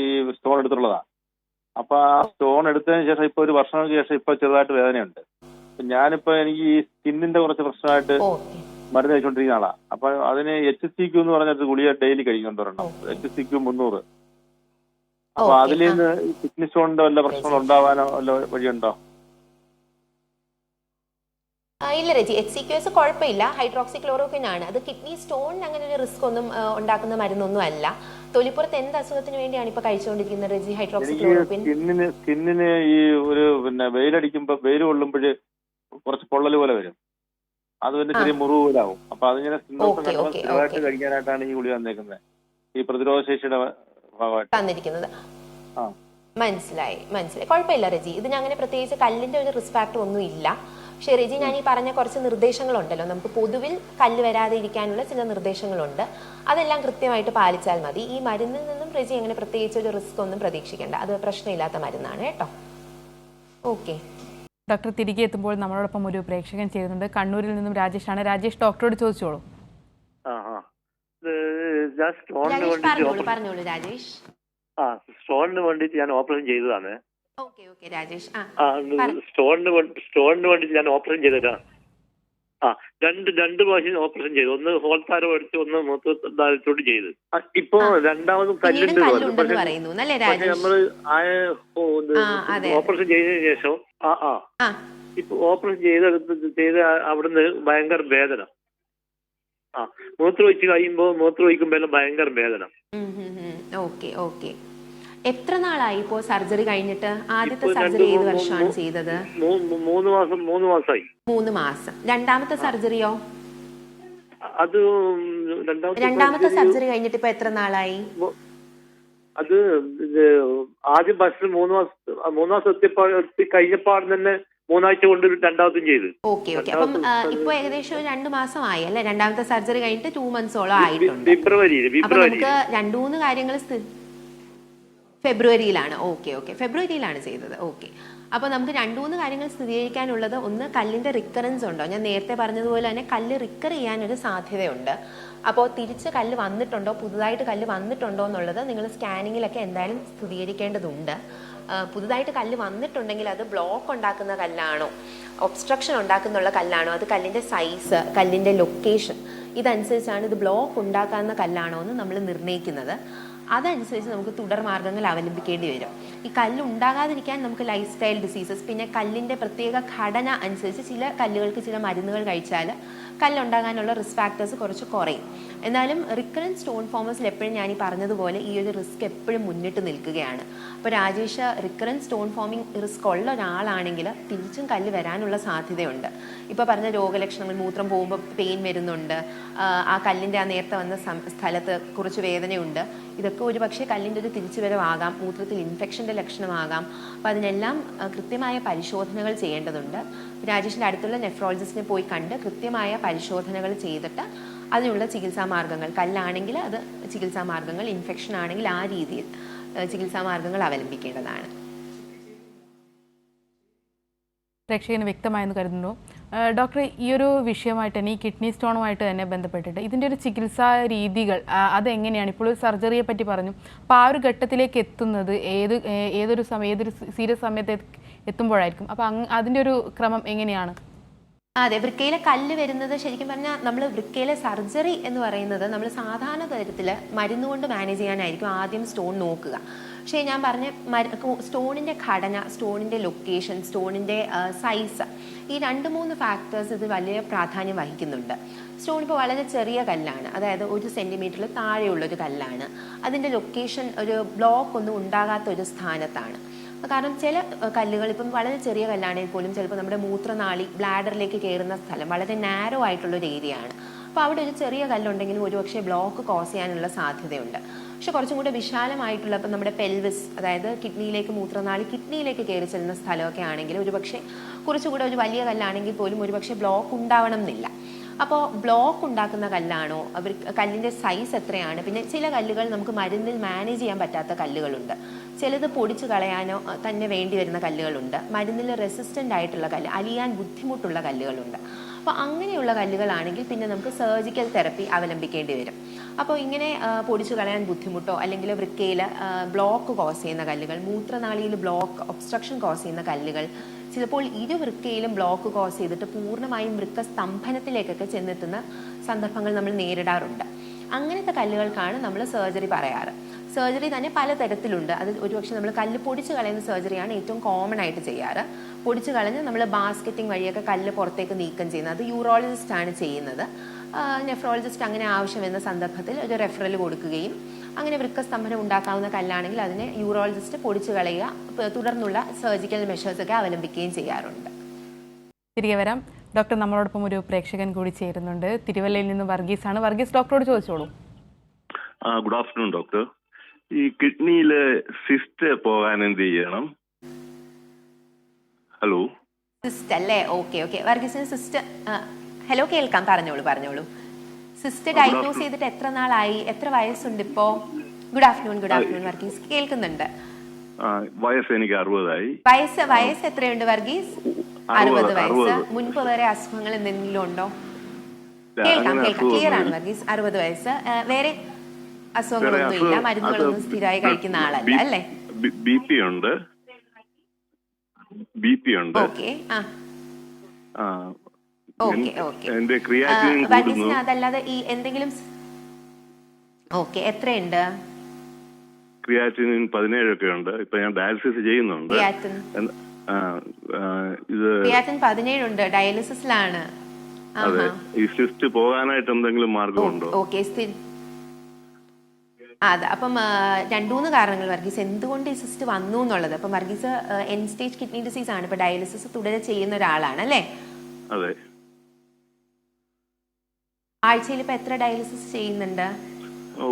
ഈ സ്റ്റോൺ എടുത്തുള്ളതാ അപ്പൊ ആ സ്റ്റോൺ എടുത്തതിന് ശേഷം ഇപ്പൊ ഒരു വർഷങ്ങൾക്ക് ശേഷം ഇപ്പൊ ചെറുതായിട്ട് വേദനയുണ്ട്. ഞാനിപ്പോ എനിക്ക് ഈ സ്കിന്നിന്റെ കുറച്ച് പ്രശ്നമായിട്ട് മരുന്ന് കഴിച്ചോണ്ടിരിക്കുന്ന ആളാ. അപ്പൊ അതിന് എച്ച് സി ക്യൂ എന്ന് പറഞ്ഞൊരു ഗുളിക ഡെയിലി കഴിക്കുന്നുണ്ട് ഒരെണ്ണം. എച്ച് സി ക്യൂ മുന്നൂറ്. അപ്പൊ അതിൽ നിന്ന് കിഡ്നി സ്റ്റോണിന്റെ വല്ല പ്രശ്നങ്ങൾ ഉണ്ടാവാനോ വല്ല വഴിയുണ്ടോ? ഇല്ല Reji. H C Q S കുഴപ്പമില്ല. ഹൈഡ്രോക്സി ക്ലോറോക്വിൻ ആണ്. അത് കിഡ്നി സ്റ്റോണിന് അങ്ങനെ ഒരു റിസ്ക് ഒന്നും ഉണ്ടാക്കുന്ന മരുന്നൊന്നും അല്ല. തൊലിപ്പുറത്ത് എന്ത് അസുഖത്തിന് വേണ്ടിയാണ് ഇപ്പൊ കഴിച്ചുകൊണ്ടിരിക്കുന്നത് രജി ഹൈഡ്രോക്സി ക്ലോറോക്വിൻ സ്കിന്നിന് സ്കിന്നിന് ഈ ഒരു പിന്നെ വെയിലടിക്കുമ്പോ വെയിൽ കൊള്ളുമ്പോഴ് കുറച്ച് പൊള്ളൽ പോലെ വരും. അത് പിന്നെ ചെറിയ മുറിവ് പോലെ ആവും. അപ്പൊ അതിങ്ങനെ സ്ഥിരമായിട്ട് കഴിക്കാനായിട്ടാണ് ഈ ഗുളി വന്നേക്കുന്നത്. ഈ പ്രതിരോധ ശേഷിയുടെ ഭാഗമായിട്ട് തന്നിരിക്കുന്നത് ആ. മനസ്സിലായി മനസ്സിലായി. കുഴപ്പമില്ല രജി ഇതിന് അങ്ങനെ പ്രത്യേകിച്ച് കല്ലിന്റെ ഒരു റിസ്ക് ഫാക്ടർ ഒന്നും ഇല്ല. പക്ഷേ രജി ഞാൻ ഈ പറഞ്ഞ കുറച്ച് നിർദ്ദേശങ്ങളുണ്ടല്ലോ. നമുക്ക് പൊതുവിൽ കല്ല് വരാതെ ഇരിക്കാനുള്ള ചില നിർദ്ദേശങ്ങളുണ്ട്. അതെല്ലാം കൃത്യമായിട്ട് പാലിച്ചാൽ മതി. ഈ മരുന്നിൽ നിന്നും രജി അങ്ങനെ പ്രത്യേകിച്ച് ഒരു റിസ്ക് ഒന്നും പ്രതീക്ഷിക്കേണ്ട. അത് പ്രശ്നമില്ലാത്ത മരുന്നാണ് കേട്ടോ. ഓക്കെ. ഡോക്ടർ തിരികെ എത്തുമ്പോൾ നമ്മളോടൊപ്പം ഒരു പ്രേക്ഷകൻ ചെയ്യുന്നുണ്ട് കണ്ണൂരിൽ നിന്നും രാജേഷാണ്. രാജേഷ് ഡോക്ടറോട് ചോദിച്ചോളൂ. ഞാൻ സ്റ്റോണിന് വേണ്ടിയിട്ട് പറഞ്ഞോളൂ രാജേഷ്. ആ സ്റ്റോണിന് വേണ്ടിയിട്ട് ഞാൻ ഓപ്പറേഷൻ ചെയ്തതാണ്. Okay okay Rajesh. ആ. സ്റ്റോണിന് വേണ്ടി സ്റ്റോണിന് വേണ്ടിയിട്ട് ഞാൻ ഓപ്പറേഷൻ ചെയ്തതാണ് ആ രണ്ട് രണ്ട് പ്രാവശ്യം ഓപ്പറേഷൻ ചെയ്തു. ഒന്ന് ഹോൾത്താരം അടിച്ച് ഒന്ന് മൂത്തോട്ട് ചെയ്ത്. ഇപ്പൊ രണ്ടാമതും കല്ലിട്ട് കല്ലുണ്ട് പക്ഷെ നമ്മൾ. ഓപ്പറേഷൻ ചെയ്തതിനു ശേഷം ആ ആ. ആ. ഇപ്പൊ ഓപ്പറേഷൻ ചെയ്തെടുത്ത് ചെയ്ത് അവിടുന്ന് ഭയങ്കര വേദന. ആ മൂത്രമൊഴിച്ച് കഴിയുമ്പോൾ മൂത്രമൊഴിക്കുമ്പോൾ എല്ലാം ഭയങ്കര വേദന. Okay okay. എത്ര നാളായി ഇപ്പോ സർജറി കഴിഞ്ഞിട്ട്? ആദ്യത്തെ സർജറി ഏത് വർഷമാണ് ചെയ്തത്? മൂന്ന് മാസം മൂന്ന് മാസമായി മൂന്ന് മാസം. രണ്ടാമത്തെ സർജറിയോ? അത് രണ്ടാമത്തെ സർജറി കഴിഞ്ഞിട്ട് ഇപ്പൊ എത്ര നാളായി? അത് ആദ്യം ബസ്സിൽ മൂന്ന് മാസം മൂന്ന് മാസം എത്തിയപ്പോൾ എത്തി കഴിഞ്ഞപ്പാട് തന്നെ മൂന്നാഴ്ച കൊണ്ട് രണ്ടാമതും ചെയ്ത്. Okay okay. അപ്പം ഇപ്പൊ ഏകദേശം രണ്ടു മാസം ആയി അല്ലെ? രണ്ടാമത്തെ സർജറി കഴിഞ്ഞിട്ട് ടു മന്ത്സോളം ആയിട്ടുണ്ട്. ഫെബ്രുവരിയിൽ ഫിബ്രുവരി ഫെബ്രുവരി നമുക്ക് രണ്ടു മൂന്ന് കാര്യങ്ങൾ ഫെബ്രുവരിയിലാണ്. Okay okay. ഫെബ്രുവരിയിലാണ് ചെയ്തത്. ഓക്കെ. അപ്പോൾ നമുക്ക് രണ്ട് മൂന്ന് കാര്യങ്ങൾ സ്ഥിരീകരിക്കാനുള്ളത് ഒന്ന് കല്ലിന്റെ റിക്കറൻസ് ഉണ്ടോ? ഞാൻ നേരത്തെ പറഞ്ഞതുപോലെ തന്നെ കല്ല് റിക്കർ ചെയ്യാനൊരു സാധ്യതയുണ്ട്. അപ്പോൾ തിരിച്ച് കല്ല് വന്നിട്ടുണ്ടോ? പുതുതായിട്ട് കല്ല് വന്നിട്ടുണ്ടോ എന്നുള്ളത് നിങ്ങൾ സ്കാനിങ്ങിലൊക്കെ എന്തായാലും സ്ഥിരീകരിക്കേണ്ടതുണ്ട്. പുതുതായിട്ട് കല്ല് വന്നിട്ടുണ്ടെങ്കിൽ അത് ബ്ലോക്ക് ഉണ്ടാക്കുന്ന കല്ലാണോ? ഒബ്സ്ട്രക്ഷൻ ഉണ്ടാക്കുന്നുള്ള കല്ലാണോ? അത് കല്ലിന്റെ സൈസ് കല്ലിന്റെ ലൊക്കേഷൻ ഇതനുസരിച്ചാണ് ഇത് ബ്ലോക്ക് ഉണ്ടാക്കാവുന്ന കല്ലാണോ എന്ന് നമ്മൾ നിർണയിക്കുന്നത്. അതനുസരിച്ച് നമുക്ക് തുടർ മാർഗങ്ങൾ അവലംബിക്കേണ്ടി വരും. ഈ കല്ല് ഉണ്ടാകാതിരിക്കാൻ നമുക്ക് ലൈഫ് സ്റ്റൈൽ ഡിസീസസ് പിന്നെ കല്ലിന്റെ പ്രത്യേക ഘടന അനുസരിച്ച് ചില കല്ലുകൾക്ക് ചില മരുന്നുകൾ കഴിച്ചാൽ കല്ലുണ്ടാകാനുള്ള റിസ്ക് ഫാക്ടേഴ്സ് കുറച്ച് കുറയും. എന്നാലും റിക്കറന്റ് സ്റ്റോൺ ഫോമേഴ്സിൽ എപ്പോഴും ഞാൻ ഈ പറഞ്ഞതുപോലെ ഈ ഒരു റിസ്ക് എപ്പോഴും മുന്നിട്ട് നിൽക്കുകയാണ്. അപ്പോൾ Rajesh recurrent stone forming risk ഉള്ള ഒരാളാണെങ്കിൽ തിരിച്ചും കല്ല് വരാനുള്ള സാധ്യതയുണ്ട്. ഇപ്പോൾ പറഞ്ഞ രോഗലക്ഷണങ്ങൾ മൂത്രം പോകുമ്പോൾ പെയിൻ വരുന്നുണ്ട്. ആ, കല്ലിന്റെ ആ നേരത്തെ വന്ന സ്ഥലത്ത് കുറച്ച് വേദനയുണ്ട്. ഇതൊക്കെ ഒരു പക്ഷേ കല്ലിന്റെ ഒരു തിരിച്ചുവരവാകാം മൂത്രത്തിൽ ഇൻഫെക്ഷന്റെ ലക്ഷണമാകാം. അപ്പോൾ അതിനെല്ലാം കൃത്യമായ പരിശോധനകൾ ചെയ്യേണ്ടതുണ്ട്. രാജേഷിന്റെ അടുത്തുള്ള നെഫ്രോളജിസ്റ്റിനെ പോയി കണ്ട് കൃത്യമായ പരിശോധനകൾ ചെയ്തിട്ട് അതിനുള്ള ചികിത്സാ മാർഗങ്ങൾ കല്ലാണെങ്കിൽ അത് ചികിത്സാ മാർഗങ്ങൾ ഇൻഫെക്ഷൻ ആണെങ്കിൽ ആ രീതിയിൽ ചികിത്സാ മാർഗങ്ങൾ അവലംബിക്കേണ്ടതാണ്. പ്രേക്ഷകന് വ്യക്തമായെന്ന് കരുതുന്നു. ഡോക്ടർ ഈ ഒരു വിഷയമായിട്ട് തന്നെ ഈ കിഡ്നി സ്റ്റോണുമായിട്ട് തന്നെ ബന്ധപ്പെട്ടിട്ട് ഇതിന്റെ ഒരു ചികിത്സാ രീതികൾ അതെങ്ങനെയാണ്? ഇപ്പോൾ ഒരു സർജറിയെ പറ്റി പറഞ്ഞു. അപ്പോൾ ആ ഒരു ഘട്ടത്തിലേക്ക് എത്തുന്നത് ഏത് ഏതൊരു സമയം ഏതൊരു സീരിയസ് സമയത്ത് എത്ത് എത്തുമ്പോഴായിരിക്കും? അപ്പോൾ അങ്ങ് അതിന്റെ ഒരു ക്രമം എങ്ങനെയാണ്? അതെ വൃക്കയിലെ കല്ല് വരുന്നത് ശരിക്കും പറഞ്ഞാൽ നമ്മൾ വൃക്കയിലെ സർജറി എന്ന് പറയുന്നത് നമ്മൾ സാധാരണ തരത്തിൽ മരുന്ന് കൊണ്ട് മാനേജ് ചെയ്യാനായിരിക്കും ആദ്യം സ്റ്റോൺ നോക്കുക. പക്ഷേ ഞാൻ പറഞ്ഞ സ്റ്റോണിന്റെ ഘടന സ്റ്റോണിന്റെ ലൊക്കേഷൻ സ്റ്റോണിന്റെ സൈസ് ഈ രണ്ട് മൂന്ന് ഫാക്ടേഴ്സ് ഇത് വലിയ പ്രാധാന്യം വഹിക്കുന്നുണ്ട്. സ്റ്റോൺ ഇപ്പോൾ വളരെ ചെറിയ കല്ലാണ്. അതായത് ഒരു സെന്റിമീറ്ററിൽ താഴെയുള്ള ഒരു കല്ലാണ്. അതിന്റെ ലൊക്കേഷൻ ഒരു ബ്ലോക്ക് ഒന്നും ഉണ്ടാകാത്ത ഒരു സ്ഥാനത്താണ്. കാരണം ചില കല്ലുകൾ ഇപ്പം വളരെ ചെറിയ കല്ലാണെങ്കിൽ പോലും ചിലപ്പോൾ നമ്മുടെ മൂത്രനാളി ബ്ലാഡറിലേക്ക് കയറുന്ന സ്ഥലം വളരെ നാരോ ആയിട്ടുള്ള ഒരു ഏരിയ ആണ്. അപ്പോൾ അവിടെ ഒരു ചെറിയ കല്ലുണ്ടെങ്കിലും ഒരുപക്ഷെ ബ്ലോക്ക് കോസ് ചെയ്യാനുള്ള സാധ്യതയുണ്ട്. പക്ഷെ കുറച്ചും കൂടെ വിശാലമായിട്ടുള്ള ഇപ്പം നമ്മുടെ പെൽവിസ് അതായത് കിഡ്നിയിലേക്ക് മൂത്രനാളി കിഡ്നിയിലേക്ക് കയറി ചെല്ലുന്ന സ്ഥലമൊക്കെ ആണെങ്കിൽ ഒരുപക്ഷെ കുറച്ചുകൂടെ ഒരു വലിയ കല്ലാണെങ്കിൽ പോലും ഒരുപക്ഷെ ബ്ലോക്ക് ഉണ്ടാവണം എന്നില്ല അപ്പോൾ ബ്ലോക്ക് ഉണ്ടാക്കുന്ന കല്ലാണോ? അവർ കല്ലിന്റെ സൈസ് എത്രയാണ്? പിന്നെ ചില കല്ലുകൾ നമുക്ക് മരുന്നിൽ മാനേജ് ചെയ്യാൻ പറ്റാത്ത കല്ലുകളുണ്ട്. ചിലത് പൊടിച്ചു കളയാനോ തന്നെ വേണ്ടി വരുന്ന കല്ലുകളുണ്ട്. മരുന്നിൽ റെസിസ്റ്റന്റ് ആയിട്ടുള്ള കല്ല് അലിയാൻ ബുദ്ധിമുട്ടുള്ള കല്ലുകളുണ്ട്. അപ്പോൾ അങ്ങനെയുള്ള കല്ലുകളാണെങ്കിൽ പിന്നെ നമുക്ക് സർജിക്കൽ തെറപ്പി അവലംബിക്കേണ്ടി വരും. അപ്പോൾ ഇങ്ങനെ പൊടിച്ചു കളയാൻ ബുദ്ധിമുട്ടോ അല്ലെങ്കിൽ വൃക്കയിൽ ബ്ലോക്ക് കോസ് ചെയ്യുന്ന കല്ലുകൾ മൂത്രനാളിയിൽ ബ്ലോക്ക് ഒബ്സ്ട്രക്ഷൻ കോസ് ചെയ്യുന്ന കല്ലുകൾ ചിലപ്പോൾ ഇരുവൃക്കയിലും ബ്ലോക്ക് കോസ് ചെയ്തിട്ട് പൂർണമായും വൃക്ക സ്തംഭനത്തിലേക്കൊക്കെ ചെന്നെത്തുന്ന സന്ദർഭങ്ങൾ നമ്മൾ നേരിടാറുണ്ട്. അങ്ങനത്തെ കല്ലുകൾക്കാണ് നമ്മൾ സർജറി പറയാറ്. സർജറി തന്നെ പലതരത്തിലുണ്ട്. അത് ഒരുപക്ഷെ നമ്മൾ കല്ല് പൊടിച്ച് കളയുന്ന സർജറിയാണ് ഏറ്റവും കോമൺ ആയിട്ട് ചെയ്യാറ്. പൊടിച്ച് കളഞ്ഞ് നമ്മൾ ബാസ്ക്കറ്റിംഗ് വഴിയൊക്കെ കല്ല് പുറത്തേക്ക് നീക്കം ചെയ്യുന്നത്. അത് യൂറോളജിസ്റ്റ് ആണ് ചെയ്യുന്നത്. നെഫ്രോളജിസ്റ്റ് അങ്ങനെ ആവശ്യം വരുന്ന സന്ദർഭത്തിൽ ഒരു റെഫറൽ കൊടുക്കുകയും അങ്ങനെ വൃക്കസ്തംഭനം ഉണ്ടാക്കാവുന്ന കല്ലാണെങ്കിൽ അതിനെ യൂറോളജിസ്റ്റ് പൊടിച്ചു കളയുക തുടർന്നുള്ള സർജിക്കൽ മെഷേഴ്സ് ഒക്കെ അവലംബിക്കുകയും ചെയ്യാറുണ്ട്. തിരികെ വരാം. ഡോക്ടർ നമ്മളോടൊപ്പം ഒരു പ്രേക്ഷകൻ കൂടി ചേരുന്നുണ്ട്. തിരുവല്ലയിൽ നിന്ന് വർഗീസ് ആണ് വർഗീസ് ഡോക്ടറോട് ചോദിച്ചോളൂ. ആ ഗുഡ് ആഫ്റ്റർനൂൺ ഡോക്ടർ ഈ കിഡ്നിയിലെ സിസ്റ്റ് പോകാൻ എന്ത് ചെയ്യണം? ഹലോ സിസ്റ്റ് അല്ലേ? ഓക്കെ ഓക്കെ വർഗീസിന് സിസ്റ്റ് ഹലോ കേൾക്കാം. പറഞ്ഞോളൂ പറഞ്ഞോളൂ. സിസ്റ്റർ ഡയഗ്നോസ് ചെയ്തിട്ട് എത്ര നാളായി? എത്ര വയസ്സുണ്ട് ഇപ്പോ good afternoon good afternoon Varghese. കേൾക്കുന്നുണ്ട്. വയസ്സ് എനിക്ക് അറുപതായി. വയസ്സ് വയസ്സ് എത്രയുണ്ട് വർഗീസ്? അറുപത്, വയസ്സ്. മുൻപ് വേറെ അസുഖങ്ങൾ എന്തെങ്കിലും ഉണ്ടോ? കേൾക്കാം കേൾക്കാം. ക്ലിയർ ആണ്. വർഗീസ്. അറുപത് വയസ്സ്. വേറെ അസുഖങ്ങളൊന്നും ഇല്ല. മരുന്നുകളൊന്നും സ്ഥിരമായി കഴിക്കുന്ന ആളല്ല അല്ലേ? ബി പി ഉണ്ട്. ബി പി ഉണ്ട്. ഓക്കെ ആ എന്റെ ക്രിയാറ്റിൻ കൂടുന്നു. അതല്ലാതെ ഈ എന്തെങ്കിലും ഓക്കെ എത്രയുണ്ട്? ക്രിയാറ്റിൻ പതിനേഴൊക്കെ ഉണ്ട് ഇപ്പൊ ഞാൻ ഡയാലിസിസ് ചെയ്യുന്നുണ്ട്. ഇത് ക്രിയാറ്റിൻ പതിനേഴുണ്ട് ഡയാലിസിസിലാണ്. അതെ. ഈ സിസ്റ്റ് പോകാനായിട്ട് എന്തെങ്കിലും മാർഗമുണ്ടോ? ഓക്കെ അതെ അപ്പം രണ്ടുമൂന്ന് രണ്ടു മൂന്ന് കാരണങ്ങൾ വർഗീസ്. എന്തുകൊണ്ട് ഈ സിസ്റ്റ് വന്നു എന്നുള്ളത്? അപ്പം Varghese end stage kidney disease ആണ്. ഇപ്പൊ ഡയാലിസിസ് തുടരെ ചെയ്യുന്ന ഒരാളാണ് അല്ലേ? അതെ. ആഴ്ചയിൽ ഇപ്പൊ എത്ര ഡയാലിസിസ് ചെയ്യുന്നുണ്ട്?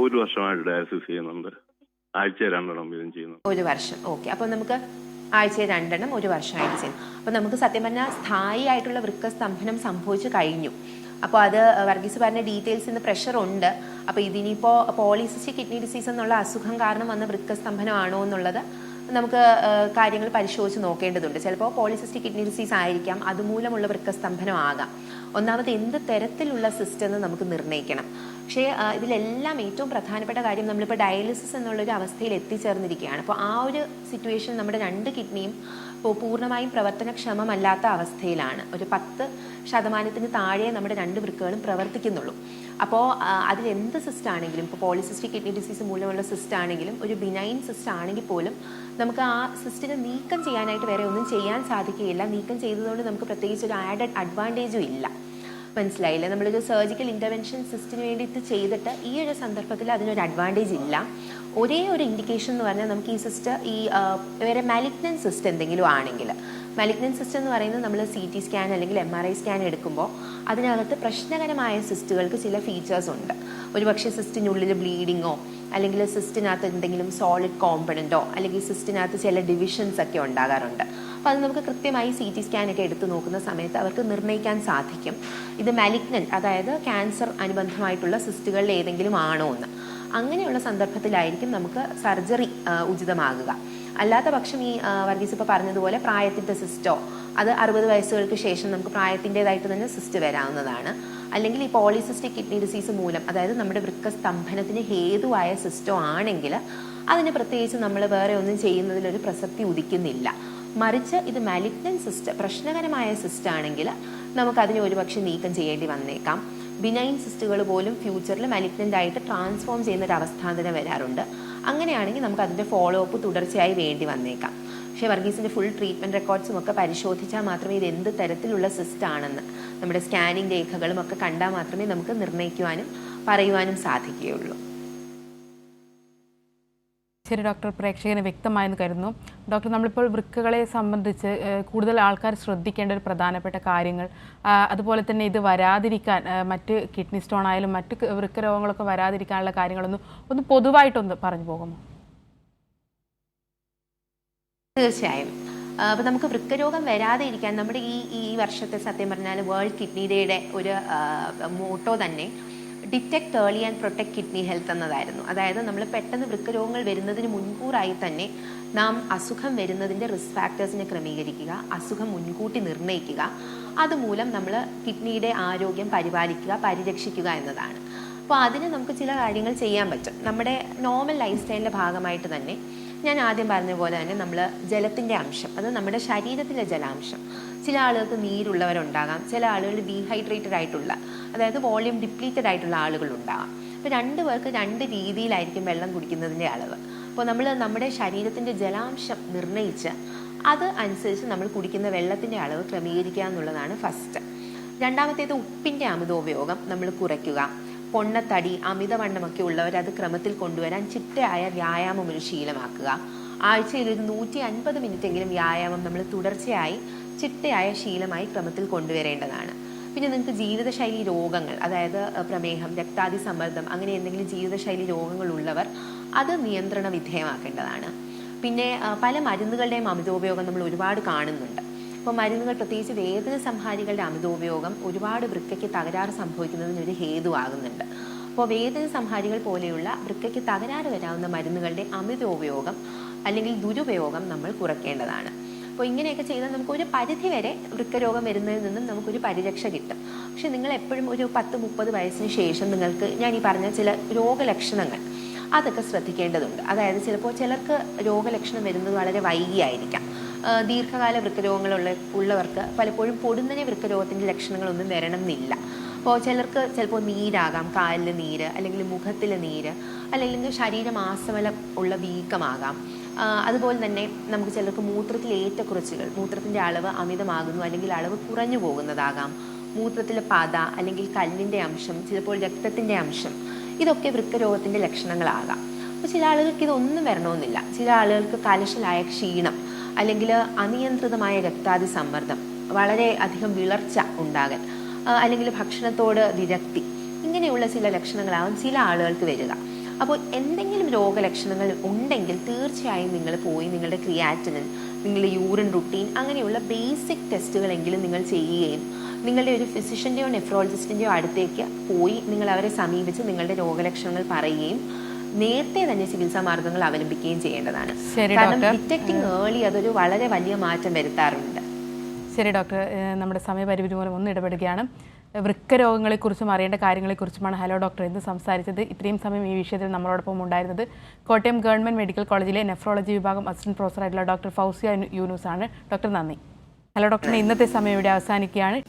ഒരു വർഷമായിട്ട് ഡയാലിസിസ് ചെയ്യുന്നുണ്ട്. ആഴ്ച രണ്ടെണ്ണം വീതം ചെയ്യുന്നു. ഒരു വർഷം. ഓക്കെ. അപ്പൊ നമുക്ക് ആഴ്ചയിൽ രണ്ടെണ്ണം ഒരു വർഷമായിട്ട് ചെയ്യും അപ്പോൾ നമുക്ക് സത്യം പറഞ്ഞാൽ സ്ഥായി ആയിട്ടുള്ള വൃക്കസ്തംഭനം സംഭവിച്ചു കഴിഞ്ഞു. അപ്പോൾ അത് വർഗീസ് പറഞ്ഞ ഡീറ്റെയിൽസ് ഇന്ന് പ്രഷർ ഉണ്ട്. അപ്പോൾ ഇതിനിപ്പോൾ പോളിസിസ്റ്റിക് കിഡ്നി ഡിസീസ് എന്നുള്ള അസുഖം കാരണം വന്ന വൃക്കസ്തംഭനമാണോ എന്നുള്ളത് നമുക്ക് കാര്യങ്ങൾ പരിശോധിച്ച് നോക്കേണ്ടതുണ്ട്. ചിലപ്പോൾ പോളിസിസ്റ്റിക് കിഡ്നി ഡിസീസ് ആയിരിക്കാം അതുമൂലമുള്ള വൃക്കസ്തംഭനം ആകാം ഒന്നാമത് എന്ത് തരത്തിലുള്ള സിസ്റ്റം എന്ന് നമുക്ക് നിർണയിക്കണം. പക്ഷേ ഇതിലെല്ലാം ഏറ്റവും പ്രധാനപ്പെട്ട കാര്യം നമ്മളിപ്പോൾ ഡയാലിസിസ് എന്നുള്ളൊരു അവസ്ഥയിൽ എത്തിച്ചേർന്നിരിക്കുകയാണ്. അപ്പോൾ ആ ഒരു സിറ്റുവേഷൻ നമ്മുടെ രണ്ട് കിഡ്നിയും ഇപ്പോൾ പൂർണമായും പ്രവർത്തനക്ഷമമല്ലാത്ത അവസ്ഥയിലാണ്. ഒരു പത്ത് ശതമാനത്തിന് താഴെ നമ്മുടെ രണ്ട് വൃക്കകളും പ്രവർത്തിക്കുന്നുള്ളൂ. അപ്പോൾ അതിൽ എന്ത് സിസ്റ്റ് ആണെങ്കിലും ഇപ്പോൾ പോളിസിസ്റ്റിക് കിഡ്നി ഡിസീസ് മൂലമുള്ള സിസ്റ്റ് ആണെങ്കിലും ഒരു ബിനൈൻ സിസ്റ്റ് ആണെങ്കിൽ പോലും നമുക്ക് ആ സിസ്റ്റിനെ നീക്കം ചെയ്യാനായിട്ട് വേറെ ഒന്നും ചെയ്യാൻ സാധിക്കുകയില്ല. നീക്കം ചെയ്തതുകൊണ്ട് നമുക്ക് പ്രത്യേകിച്ച് ഒരു ആഡഡ് അഡ്വാന്റേജും ഇല്ല. മനസ്സിലായില്ല? നമ്മളൊരു സർജിക്കൽ ഇന്റർവെൻഷൻ സിസ്റ്റിന് വേണ്ടിയിട്ട് ചെയ്തിട്ട് ഈ ഒരു സന്ദർഭത്തിൽ അതിനൊരു അഡ്വാന്റേജ് ഇല്ല. ഒരേ ഒരു ഇൻഡിക്കേഷൻ എന്ന് പറഞ്ഞാൽ നമുക്ക് ഈ സിസ്റ്റർ ഈ വേറെ മാലിഗ്നൻ സിസ്റ്റ് എന്തെങ്കിലും ആണെങ്കിൽ. മാലിഗ്നൻ സിസ്റ്റം എന്ന് പറയുന്നത് നമ്മൾ സി ടി സ്കാൻ അല്ലെങ്കിൽ എം ആർ ഐ സ്കാൻ എടുക്കുമ്പോൾ അതിനകത്ത് പ്രശ്നകരമായ സിസ്റ്റുകൾക്ക് ചില ഫീച്ചേഴ്സ് ഉണ്ട്. ഒരുപക്ഷെ സിസ്റ്റിനുള്ളിൽ ബ്ലീഡിങ്ങോ അല്ലെങ്കിൽ സിസ്റ്റിനകത്ത് എന്തെങ്കിലും സോളിഡ് കോമ്പണന്റോ അല്ലെങ്കിൽ സിസ്റ്റിനകത്ത് ചില ഡിവിഷൻസ് ഒക്കെ ഉണ്ടാകാറുണ്ട്. അപ്പോൾ അത് നമുക്ക് കൃത്യമായി സി ടി സ്കാൻ ഒക്കെ എടുത്തു നോക്കുന്ന സമയത്ത് അവർക്ക് നിർണയിക്കാൻ സാധിക്കും. ഇത് മാലിഗ്നന്റ് അതായത് ക്യാൻസർ അനുബന്ധമായിട്ടുള്ള സിസ്റ്റുകളിൽ ഏതെങ്കിലും ആണോ എന്ന്. അങ്ങനെയുള്ള സന്ദർഭത്തിലായിരിക്കും നമുക്ക് സർജറി ഉചിതമാകുക. അല്ലാത്ത പക്ഷം ഈ വർഗീസ് ഇപ്പോൾ പറഞ്ഞതുപോലെ പ്രായത്തിന്റെ സിസ്റ്റോ അത് അറുപത് വയസ്സുകൾക്ക് ശേഷം നമുക്ക് പ്രായത്തിന്റെതായിട്ട് തന്നെ സിസ്റ്റ് വരാവുന്നതാണ്. അല്ലെങ്കിൽ ഈ പോളിസിസ്റ്റിക് കിഡ്നി ഡിസീസ് മൂലം അതായത് നമ്മുടെ വൃക്ക സ്തംഭനത്തിന് ഹേതുവായ സിസ്റ്റം ആണെങ്കിൽ അതിന് പ്രത്യേകിച്ച് നമ്മൾ വേറെ ഒന്നും ചെയ്യുന്നതിലൊരു പ്രസക്തി ഉദിക്കുന്നില്ല. മറിച്ച് ഇത് മാലിഗ്നൻ സിസ്റ്റ് പ്രശ്നകരമായ സിസ്റ്റം ആണെങ്കിൽ നമുക്കതിനെ ഒരുപക്ഷെ നീക്കം ചെയ്യേണ്ടി വന്നേക്കാം. ബിനൈൻ സിസ്റ്റുകൾ പോലും ഫ്യൂച്ചറിൽ മാലിഗ്നന്റ് ആയിട്ട് ട്രാൻസ്ഫോം ചെയ്യുന്ന ഒരു അവസ്ഥാന്തരം വരാറുണ്ട്. അങ്ങനെയാണെങ്കിൽ നമുക്ക് അതിന്റെ ഫോളോ അപ്പ് തുടർച്ചയായി വേണ്ടി വന്നേക്കാം. പക്ഷേ വർഗീസിന്റെ ഫുൾ ട്രീറ്റ്മെന്റ് റെക്കോർഡ്സും ഒക്കെ പരിശോധിച്ചാൽ മാത്രമേ ഇത് എന്ത് തരത്തിലുള്ള സിസ്റ്റ് ആണെന്ന് നമ്മുടെ സ്കാനിങ് രേഖകളും ഒക്കെ കണ്ടാൽ മാത്രമേ നമുക്ക് നിർണയിക്കുവാനും പറയുവാനും സാധിക്കുകയുള്ളൂ. ശരി ഡോക്ടർ പ്രേക്ഷകന് വ്യക്തമായെന്ന് കരുതുന്നു. ഡോക്ടർ നമ്മളിപ്പോൾ വൃക്കകളെ സംബന്ധിച്ച് കൂടുതൽ ആൾക്കാർ ശ്രദ്ധിക്കേണ്ട ഒരു പ്രധാനപ്പെട്ട കാര്യങ്ങൾ അതുപോലെ തന്നെ ഇത് വരാതിരിക്കാൻ മറ്റ് കിഡ്നി സ്റ്റോൺ ആയാലും മറ്റ് വൃക്ക രോഗങ്ങളൊക്കെ വരാതിരിക്കാനുള്ള കാര്യങ്ങളൊന്നും ഒന്ന് പൊതുവായിട്ടൊന്ന് പറഞ്ഞു പോകുമോ? തീർച്ചയായും. അപ്പോൾ നമുക്ക് വൃക്കരോഗം വരാതെ ഇരിക്കാൻ നമ്മുടെ ഈ ഈ വർഷത്തെ സത്യം പറഞ്ഞാൽ വേൾഡ് കിഡ്നി ഡേയുടെ ഒരു മോട്ടോ തന്നെ detect early and protect kidney health എന്നതായിരുന്നു. അതായത് നമ്മൾ പെട്ടെന്ന് വൃക്കരോഗങ്ങൾ വരുന്നതിന് മുൻകൂറായി തന്നെ നാം അസുഖം വരുന്നതിന്റെ റിസ്ക് ഫാക്ടേഴ്സിനെ ക്രമീകരിക്കുക അസുഖം മുൻകൂട്ടി നിർണയിക്കുക അതുമൂലം നമ്മൾ കിഡ്നിയുടെ ആരോഗ്യം പരിപാലിക്കുക പരിരക്ഷിക്കുക എന്നതാണ്. അപ്പോൾ അതിന് നമുക്ക് ചില കാര്യങ്ങൾ ചെയ്യാൻ പറ്റും. നമ്മുടെ നോർമൽ ലൈഫ് സ്റ്റൈലിന്റെ ഭാഗമായിട്ട് തന്നെ ഞാൻ ആദ്യം പറഞ്ഞ പോലെ തന്നെ നമ്മൾ ജലത്തിന്റെ അംശം അത് നമ്മുടെ ശരീരത്തിലെ ജലാംശം. ചില ആളുകൾക്ക് നീരുള്ളവരുണ്ടാകാം ചില ആളുകൾ ഡീഹൈഡ്രേറ്റഡ് ആയിട്ടുള്ള അതായത് വോളിയം ഡിപ്ലീറ്റഡ് ആയിട്ടുള്ള ആളുകളുണ്ടാകാം. അപ്പോൾ രണ്ട് പേർക്ക് രണ്ട് രീതിയിലായിരിക്കും വെള്ളം കുടിക്കുന്നതിന്റെ അളവ്. അപ്പോൾ നമ്മൾ നമ്മുടെ ശരീരത്തിന്റെ ജലാംശം നിർണയിച്ച് അത് അനുസരിച്ച് നമ്മൾ കുടിക്കുന്ന വെള്ളത്തിന്റെ അളവ് ക്രമീകരിക്കുക എന്നുള്ളതാണ് ഫസ്റ്റ് രണ്ടാമത്തേത് ഉപ്പിന്റെ അമിതോപയോഗം നമ്മൾ കുറയ്ക്കുക. പൊണ്ണത്തടി അമിതവണ്ണമൊക്കെ ഉള്ളവർ അത് ക്രമത്തിൽ കൊണ്ടുവരാൻ ചിട്ടയായ വ്യായാമം ഒരു ശീലമാക്കുക. ആഴ്ചയിൽ ഒരു നൂറ്റി അൻപത് മിനിറ്റ് എങ്കിലും വ്യായാമം നമ്മൾ തുടർച്ചയായി ചിട്ടയായ ശീലമായി ക്രമത്തിൽ കൊണ്ടുവരേണ്ടതാണ്. പിന്നെ നിങ്ങൾക്ക് ജീവിതശൈലി രോഗങ്ങൾ അതായത് പ്രമേഹം രക്താതി സമ്മർദ്ദം അങ്ങനെ എന്തെങ്കിലും ജീവിതശൈലി രോഗങ്ങൾ ഉള്ളവർ അത് നിയന്ത്രണ വിധേയമാക്കേണ്ടതാണ് പിന്നെ പല മരുന്നുകളുടെയും അമിതോപയോഗം നമ്മൾ ഒരുപാട് കാണുന്നുണ്ട്. അപ്പോൾ മരുന്നുകൾ പ്രത്യേകിച്ച് വേദന സംഹാരികളുടെ അമിതോപയോഗം ഒരുപാട് വൃക്കയ്ക്ക് തകരാറ് സംഭവിക്കുന്നതിന് ഒരു ഹേതുവാകുന്നുണ്ട്. അപ്പോൾ വേദന സംഹാരികൾ പോലെയുള്ള വൃക്കയ്ക്ക് തകരാറ് വരാവുന്ന മരുന്നുകളുടെ അമിതോപയോഗം അല്ലെങ്കിൽ ദുരുപയോഗം നമ്മൾ കുറയ്ക്കേണ്ടതാണ് അപ്പോൾ ഇങ്ങനെയൊക്കെ ചെയ്താൽ നമുക്ക് ഒരു പരിധി വരെ വൃക്കരോഗം വരുന്നതിൽ നിന്നും നമുക്കൊരു പരിരക്ഷ കിട്ടും. പക്ഷെ നിങ്ങൾ എപ്പോഴും ഒരു പത്ത് മുപ്പത് വയസ്സിന് ശേഷം നിങ്ങൾക്ക് ഞാൻ ഈ പറഞ്ഞ ചില രോഗലക്ഷണങ്ങൾ അതൊക്കെ ശ്രദ്ധിക്കേണ്ടതുണ്ട്. അതായത് ചിലപ്പോൾ ചിലർക്ക് രോഗലക്ഷണം വരുന്നത് വളരെ വൈകിയായിരിക്കാം. ദീർഘകാല വൃക്കരോഗങ്ങളുള്ള ഉള്ളവർക്ക് പലപ്പോഴും പൊടുന്നനെ വൃക്കരോഗത്തിന്റെ ലക്ഷണങ്ങളൊന്നും വരണം എന്നില്ല അപ്പോൾ ചിലർക്ക് ചിലപ്പോൾ നീരാകാം കാലിൽ നീര് അല്ലെങ്കിൽ മുഖത്തിൽ നീര് അല്ലെങ്കിൽ ശരീരം ആസമലം ഉള്ള വീക്കമാകാം. അതുപോലെ തന്നെ നമുക്ക് ചിലർക്ക് മൂത്രത്തിൽ ഏറ്റക്കുറച്ചുകൾ മൂത്രത്തിന്റെ അളവ് അമിതമാകുന്നു അല്ലെങ്കിൽ അളവ് കുറഞ്ഞു പോകുന്നതാകാം. മൂത്രത്തിലെ പത അല്ലെങ്കിൽ കല്ലിന്റെ അംശം ചിലപ്പോൾ രക്തത്തിന്റെ അംശം ഇതൊക്കെ വൃക്കരോഗത്തിന്റെ ലക്ഷണങ്ങളാകാം. അപ്പോൾ ചില ആളുകൾക്ക് ഇതൊന്നും വരണമെന്നില്ല. ചില ആളുകൾക്ക് കലശലായ ക്ഷീണം അല്ലെങ്കിൽ അനിയന്ത്രിതമായ രക്താതി സമ്മർദ്ദം വളരെ അധികം വിളർച്ച ഉണ്ടാകൽ അല്ലെങ്കിൽ ഭക്ഷണത്തോട് വിരക്തി ഇങ്ങനെയുള്ള ചില ലക്ഷണങ്ങളാവും ചില ആളുകൾക്ക് വരിക. അപ്പോൾ എന്തെങ്കിലും രോഗലക്ഷണങ്ങൾ ഉണ്ടെങ്കിൽ തീർച്ചയായും നിങ്ങൾ പോയി നിങ്ങളുടെ ക്രിയാറ്റിനിൻ നിങ്ങളുടെ യൂറിൻ റുട്ടീൻ അങ്ങനെയുള്ള ബേസിക് ടെസ്റ്റുകളെങ്കിലും നിങ്ങൾ ചെയ്യുകയും നിങ്ങളുടെ ഒരു ഫിസിഷ്യന്റെയോ നെഫ്രോളജിസ്റ്റിന്റെയോ അടുത്തേക്ക് പോയി നിങ്ങൾ അവരെ സമീപിച്ച് നിങ്ങളുടെ രോഗലക്ഷണങ്ങൾ പറയുകയും നേരത്തെ തന്നെ ചികിത്സാ മാർഗങ്ങൾ അവലംബിക്കുകയും ചെയ്യേണ്ടതാണ്. കാരണം. ഡിറ്റക്ടിങ് ഏർലി അതൊരു വളരെ വലിയ മാറ്റം വരുത്താറുണ്ട്. ശരി ഡോക്ടർ. നമ്മുടെ സമയപരിമിതി മൂലം ഒന്ന് ഇടപെടുകയാണ്. വൃക്ക രോഗങ്ങളെക്കുറിച്ചും അറിയേണ്ട കാര്യങ്ങളെക്കുറിച്ചുമാണ് ഹലോ ഡോക്ടർ ഇന്ന് സംസാരിച്ചത്. ഇത്രയും സമയം ഈ വിഷയത്തിൽ നമ്മളോടൊപ്പം ഉണ്ടായിരുന്നത് കോട്ടയം ഗവൺമെന്റ് മെഡിക്കൽ കോളേജിലെ നെഫ്രോളജി വിഭാഗം അസിസ്റ്റന്റ് പ്രൊഫസർ പ്രൊഫസറായിട്ടുള്ള ഡോക്ടർ ഫൗസിയ യൂനൂസ് ആണ് ഡോക്ടർ നന്ദി. ഹലോ ഡോക്ടറിന് ഇന്നത്തെ സമയം ഇവിടെ അവസാനിക്കുകയാണ്.